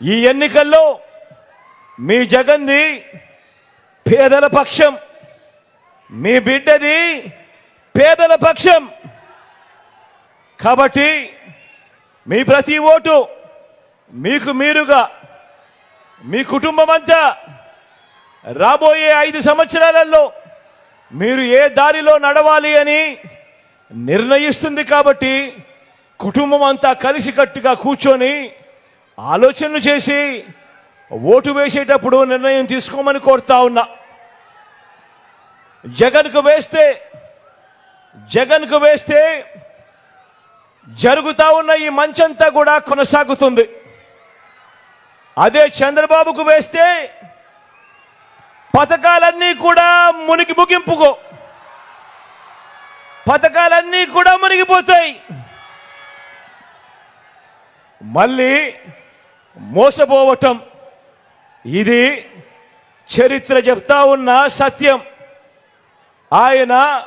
ఈ ఎన్నికల్లో మీ జగన్ది పేదల పక్షం మీ బిడ్డది పేదల పక్షం. కాబట్టి మీ ప్రతి ఓటు మీకు మీరుగా మీ కుటుంబం అంతా రాబోయే ఐదు సంవత్సరాలలో మీరు ఏ దారిలో నడవాలి అని నిర్ణయిస్తుంది కాబట్టి కుటుంబం అంతా కలిసికట్టుగా కూర్చొని ఆలోచనలు చేసి ఓటు వేసేటప్పుడు నిర్ణయం తీసుకోమని కోరుతా ఉన్నా. జగన్కు వేస్తే జగన్కు వేస్తే జరుగుతూ ఉన్న ఈ మంచంతా కూడా కొనసాగుతుంది. అదే చంద్రబాబుకు వేస్తే పథకాలన్నీ కూడా మునిగి ముగింపుకో. పథకాలన్నీ కూడా మునిగిపోతాయి. మళ్ళీ మోసపోవటం. ఇది చరిత్ర చెప్తా ఉన్న సత్యం. ఆయన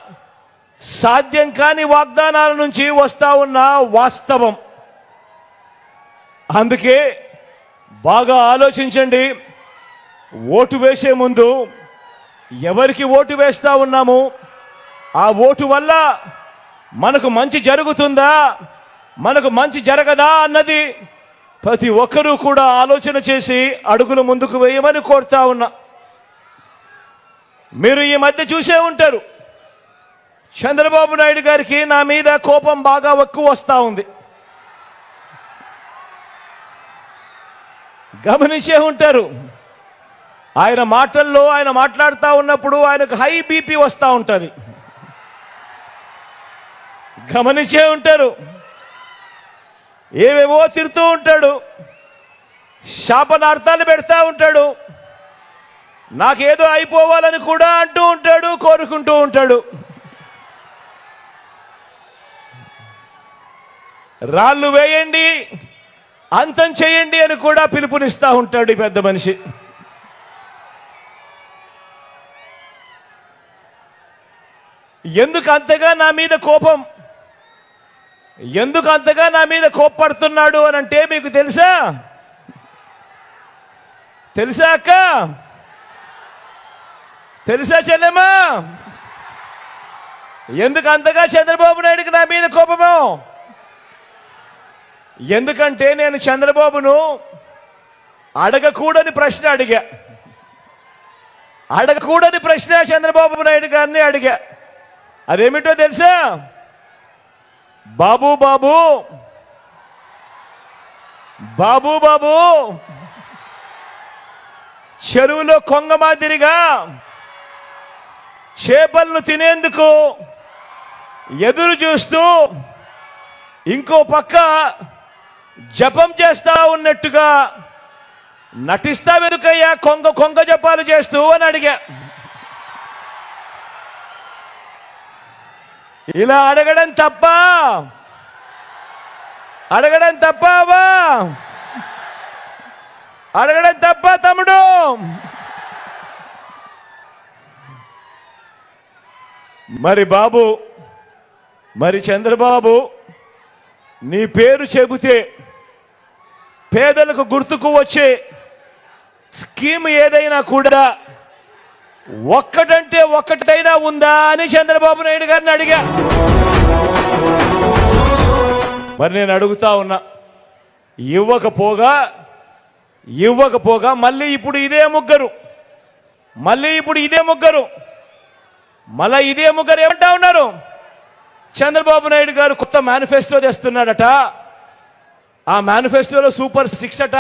సాధ్యం కాని వాగ్దానాల నుంచి వస్తా ఉన్న వాస్తవం. అందుకే బాగా ఆలోచించండి. ఓటు వేసే ముందు ఎవరికి ఓటు వేస్తా ఉన్నాము? ఆ ఓటు వల్ల మనకు మంచి జరుగుతుందా? మనకు మంచి జరగదా అన్నది ప్రతి ఒక్కరూ కూడా ఆలోచన చేసి అడుగులు ముందుకు వేయమని కోరుతా ఉన్నా. మీరు ఈ మధ్య చూసే ఉంటారు. చంద్రబాబు నాయుడు గారికి నా మీద కోపం బాగా ఎక్కువ వస్తూ ఉంది. గమనించే ఉంటారు. ఆయన మాటల్లో ఆయన మాట్లాడుతూ ఉన్నప్పుడు ఆయనకు హై బీపీ వస్తూ ఉంటుంది. గమనించే ఉంటారు. ఏవేవో తిడుతూ ఉంటాడు. శాపనార్థాలు పెడతా ఉంటాడు. నాకేదో అయిపోవాలని కూడా అంటూ ఉంటాడు కోరుకుంటూ ఉంటాడు. రాళ్ళు వేయండి అంతం చేయండి అని కూడా పిలుపునిస్తూ ఉంటాడు ఈ పెద్ద మనిషి. ఎందుకు అంతగా నా మీద కోపం? ఎందుకు అంతగా నా మీద కోప్పడుతున్నాడు అని అంటే మీకు తెలుసా? తెలుసా అక్క? తెలుసా చెల్లెమ్మా? ఎందుకు అంతగా చంద్రబాబు నాయుడికి నా మీద కోపము? ఎందుకంటే నేను చంద్రబాబును అడగకూడని ప్రశ్న అడిగా. అడగకూడని ప్రశ్న చంద్రబాబు నాయుడు గారిని అడిగా. అదేమిటో తెలుసా? బాబు బాబు. బాబు బాబు. చెరువులో కొంగ మాదిరిగా చేపలను తినేందుకు ఎదురు చూస్తూ ఇంకో పక్క జపం చేస్తా ఉన్నట్టుగా నటిస్తా వెనుకయ్యా కొంగ కొంగ జపాలు చేస్తూ అని అడిగా. ఇలా అడగడం తప్ప. అడగడం తప్పవా అడగడం తప్ప తమ్ముడు. మరి బాబు మరి చంద్రబాబు నీ పేరు చెబితే పేదలకు గుర్తుకు వచ్చే స్కీమ్ ఏదైనా కూడా ఒక్కటంటే ఒక్కటైనా ఉందా అని చంద్రబాబు నాయుడు గారిని అడిగా. మరి నేను అడుగుతా ఉన్నా ఇవ్వకపోగా ఇవ్వకపోగా మళ్ళీ ఇప్పుడు ఇదే ముగ్గురు మళ్ళీ ఇప్పుడు ఇదే ముగ్గురు మళ్ళీ ఇదే ముగ్గురు ఏమంటా ఉన్నారు? చంద్రబాబు నాయుడు గారు కొత్త మేనిఫెస్టో తెస్తున్నాడట ఆ మేనిఫెస్టోలో సూపర్ సిక్స్ అట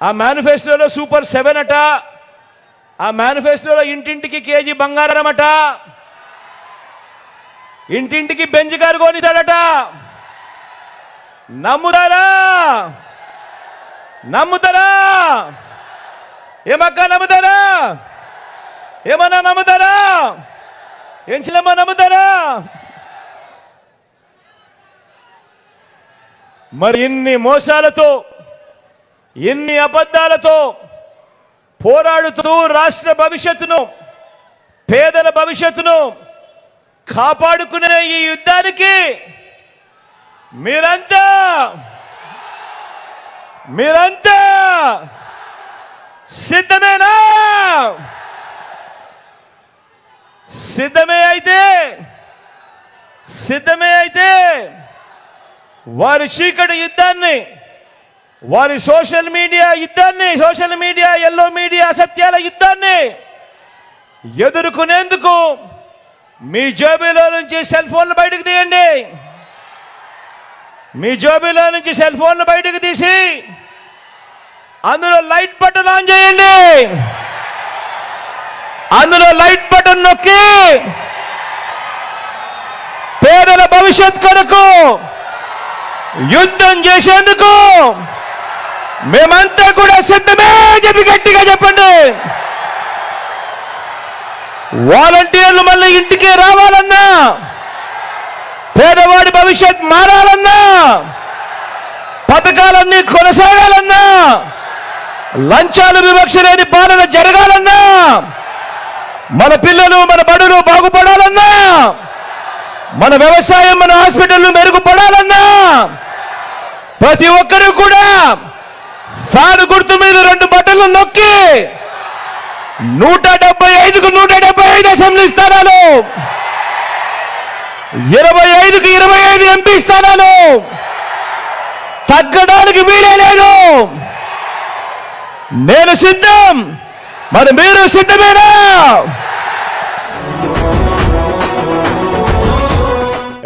ఆ మేనిఫెస్టోలో సూపర్ సెవెన్ అట ఆ మేనిఫెస్టోలో ఇంటింటికి కేజీ బంగారం అట ఇంటింటికి బెంజ్ కారు కొనిస్తాడట. నమ్ముతారా? నమ్ముతారా? ఏమక్క నమ్ముతారా? ఏమన్నా నమ్ముతారా? ఏం నమ్ముతారా? మరి ఇన్ని మోసాలతో ఇన్ని అబద్ధాలతో పోరాడుతూ రాష్ట్ర భవిష్యత్తును పేదల భవిష్యత్తును కాపాడుకునే ఈ యుద్ధానికి మీరంతా మీరంతా సిద్ధమేనా? సిద్ధమే అయితే సిద్ధమే అయితే వారి చీకటి యుద్ధాన్ని వారి సోషల్ మీడియా యుద్ధాన్ని సోషల్ మీడియా ఎల్లో మీడియా అసత్యాల యుద్ధాన్ని ఎదుర్కొనేందుకు మీ జోబీలో నుంచి సెల్ ఫోన్లు బయటకు తీయండి. మీ జోబీలో నుంచి సెల్ ఫోన్లు బయటకు తీసి అందులో లైట్ బటన్ ఆన్ చేయండి. అందులో లైట్ బటన్ నొక్కి పేదల భవిష్యత్ కొరకు యుద్ధం చేసేందుకు మేమంతా కూడా సిద్ధమే చెప్పి గట్టిగా చెప్పండి. వాలంటీర్లు మళ్ళీ ఇంటికి రావాలన్నా పేదవాడి భవిష్యత్ మారాలన్నా పథకాలన్నీ కొనసాగాలన్నా లంచాలు వివక్ష లేని పాలన జరగాలన్నా మన పిల్లలు మన బడులు బాగుపడాలన్నా మన వ్యవసాయం మన హాస్పిటల్ మెరుగుపడాలన్నా ప్రతి ఒక్కరూ కూడా సారు గుర్తు మీద రెండు బట్టలు నొక్కి నూట డెబ్బై ఐదుకు నూట డెబ్బై ఐదు అసెంబ్లీ స్థానాలు. ఇరవై ఐదుకు ఇరవై ఐదు ఎంపీ స్థానాలు. తగ్గడానికి వీలే లేదు. నేను సిద్ధం. మరి మీరు సిద్ధమేనా?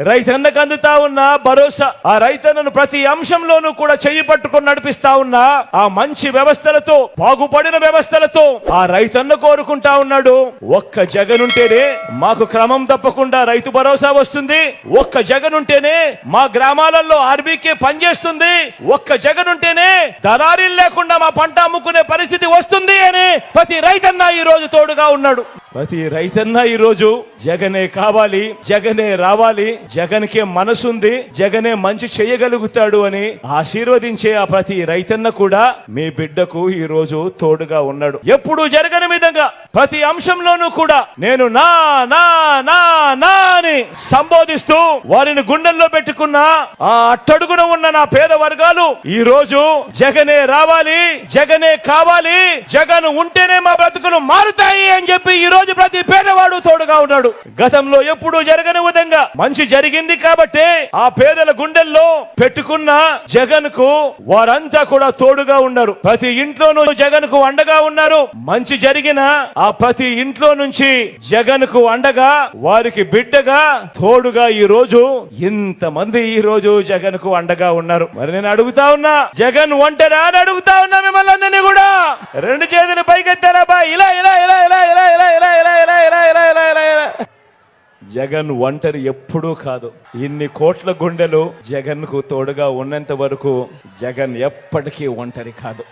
రైతన్నకు అందుతా ఉన్న భరోసా ఆ రైతన్నను ప్రతి అంశంలోనూ కూడా చెయ్యి పట్టుకొని నడిపిస్తా ఉన్న ఆ మంచి వ్యవస్థలతో బాగుపడిన వ్యవస్థలతో ఆ రైతన్న కోరుకుంటా ఉన్నాడు. ఒక్క జగనుంటేనే మాకు క్రమం తప్పకుండా రైతు భరోసా వస్తుంది. ఒక్క జగనుంటేనే మా గ్రామాలలో ఆర్బీకే పనిచేస్తుంది. ఒక్క జగనుంటేనే దళారీలు లేకుండా మా పంట అమ్ముకునే పరిస్థితి వస్తుంది అని ప్రతి రైతన్న ఈ రోజు తోడుగా ఉన్నాడు. ప్రతి రైతన్న ఈ రోజు జగనే కావాలి జగనే రావాలి జగన్కే మనసుంది జగనే మంచి చేయగలుగుతాడు అని ఆశీర్వదించే ఆ ప్రతి రైతన్న కూడా మీ బిడ్డకు ఈ రోజు తోడుగా ఉన్నాడు. ఎప్పుడు జరగని విధంగా ప్రతి అంశంలోనూ కూడా నేను నా నా నా నా అని సంబోధిస్తూ వారిని గుండెల్లో పెట్టుకున్న ఆ అట్టడుగున ఉన్న నా పేద వర్గాలు ఈ రోజు జగనే రావాలి జగనే కావాలి జగన్ ఉంటేనే మా బ్రతుకులు మారుతాయి అని చెప్పి ఈ రోజు ప్రతి పేదవాడు తోడుగా ఉన్నాడు. గతంలో ఎప్పుడు జరగని విధంగా మంచి జరిగింది కాబట్టి ఆ పేదల గుండెల్లో పెట్టుకున్న జగన్కు వారంతా కూడా తోడుగా ఉన్నారు. ప్రతి ఇంట్లోనూ జగన్కు అండగా ఉన్నారు. మంచి జరిగిన ఆ ప్రతి ఇంట్లో నుంచి జగన్కు అండగా వారికి బిడ్డగా తోడుగా ఈ రోజు ఇంతమంది ఈ రోజు జగన్కు అండగా ఉన్నారు. మరి నేను అడుగుతా ఉన్నా జగన్ ఒంటరా అని అడుగుతా ఉన్నా మిమ్మల్ని అందరినీ కూడా. రెండు చేతులు పైకెత్తారా జగన్ ఒంటరి ఎప్పుడూ కాదు. ఇన్ని కోట్ల గుండెలు జగన్కు తోడుగా ఉన్నంత వరకు జగన్ ఎప్పటికీ ఒంటరి కాదు.